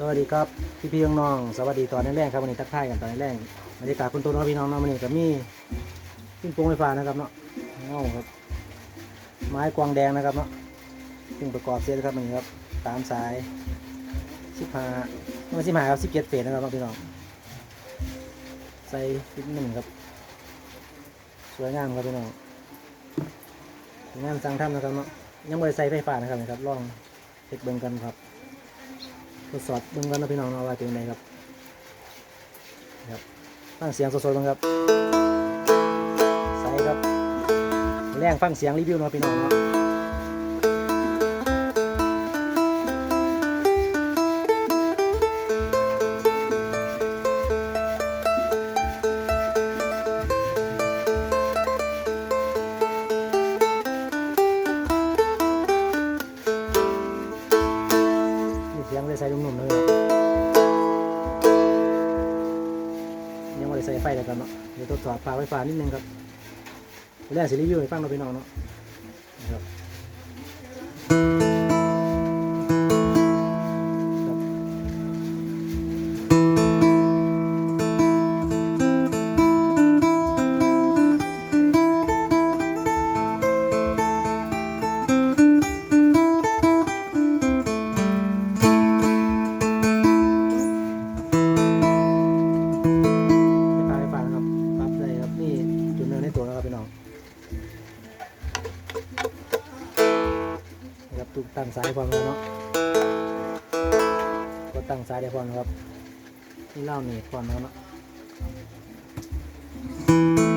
สวัสดีครับพี่พี่น้องๆสวัสดีตอนแรกๆครับวันนี้ทักทายกันตอนแรกบรรยากาศคุณตัวน้องพี่น้องเนาะวันนี้ก็มีขึ้นโปรงไฟฟ้านะครับเนาะเงาครับ ไม้กวางแดงนะครับเนาะซึ่งประกอบเสร็จครับมันครับตามสายสิบห้าไม่สิบห้าครับสิบเจ็ดเฟสนะครับพี่น้องใส่ฟิตหนึ่งครับสวยงามครับพี่น้องงามสร้างถ้ำนะครับเนาะยังไม่ใส่ไฟฟ้านะครับนะครับลองเช็คเบิ่งกันครับ ทดสอบดึงกันนะพี่น้องเอาไว่าเป็นไงครับครับฟังเสียงสดๆบ้างครับใส่ครับแรงฟังเสียงรีวิวเนาะพี่น้องเนาะ ใส่นุ่มๆเลยยังไม่ได้ใส่ไฟเลยครับเนาะเดี๋ยวทดสอบฝาไฟฟ้านิดนึงครับแรกสิรีวิวให้ฟังเราไปน้องเนาะนะครับ ตุกตั้งสายพร้อมแล้วเนาะก็ตั้งสายได้พร้อมนะครับนี่เล่าหนีบพร้อมแล้วเนาะ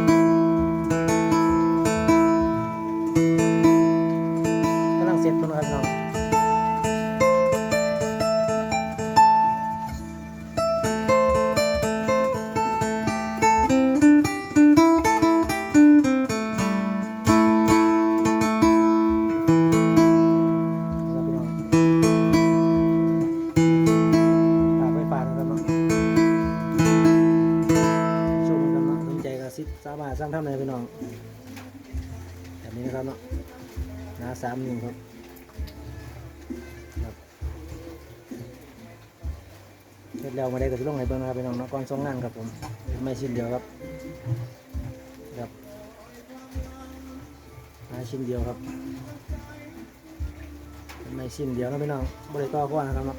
ามารถสร้างทำเลยพี่น้องแบบนี้นะครับเนาะหนาสามนิ้วครับครับเสร็จแล้วมาได้ก็จะลงในเบื้องนะครับพี่น้องเนาะก่อนส่งงานครับผมไม่ชิ้นเดียวครับครับมาชิ้นเดียวครับไม่สิ้นเดียวนะพี่น้องบริต่อก่อนนะครับเนาะ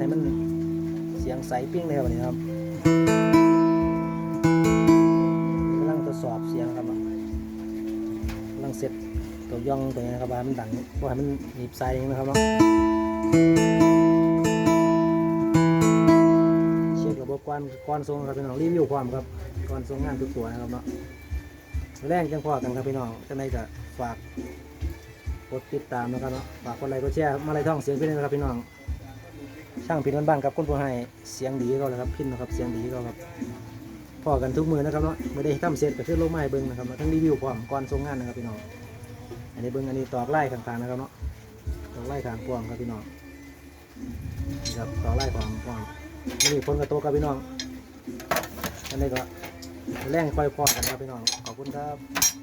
ให้มันเสียงใสปิ้งเลยครับวันนี้ครับกำลังทดสอบเสียงครับกำลังเสร็จตัวย่องตัวนี้นะครับว่ามันดังว่าให้มันหนีบสายอย่างนะครับเนาะเช็คระบบก่อนก่อนส่งครับพี่น้องรีวิวความครับก่อนส่งงานทุกตัวนะครับเนาะแรงจังพอกันครับพี่น้องจังไดก็ฝากกดติดตามนะครับเนาะฝากกดไลค์กดแชร์มาไล่ท่องเสียงพี่นะครับพี่น้อง ช่างพินบ้านๆครับคนผู้ให้เสียงดีก็เลยครับพินนะครับเสียงดีก็ครับพอกันทุกมือนะครับเนาะไม่ได้ทำเสร็จก็คือลงไม้เบิ้งนะครับเนาทั้งรีวิวความก่อนส่งงานนะครับพี่น้องอันนี้เบิ้งอันนี้ตอกไล่ข้างๆนะครับเนาะตอกไล่ข้างพวงครับพี่น้องครับตอกไล่ของพวงนี่ฝนกระโตกครับพี่น้องอันนี้ก็แรงค่อยพอกันครับพี่น้องขอบคุณครับ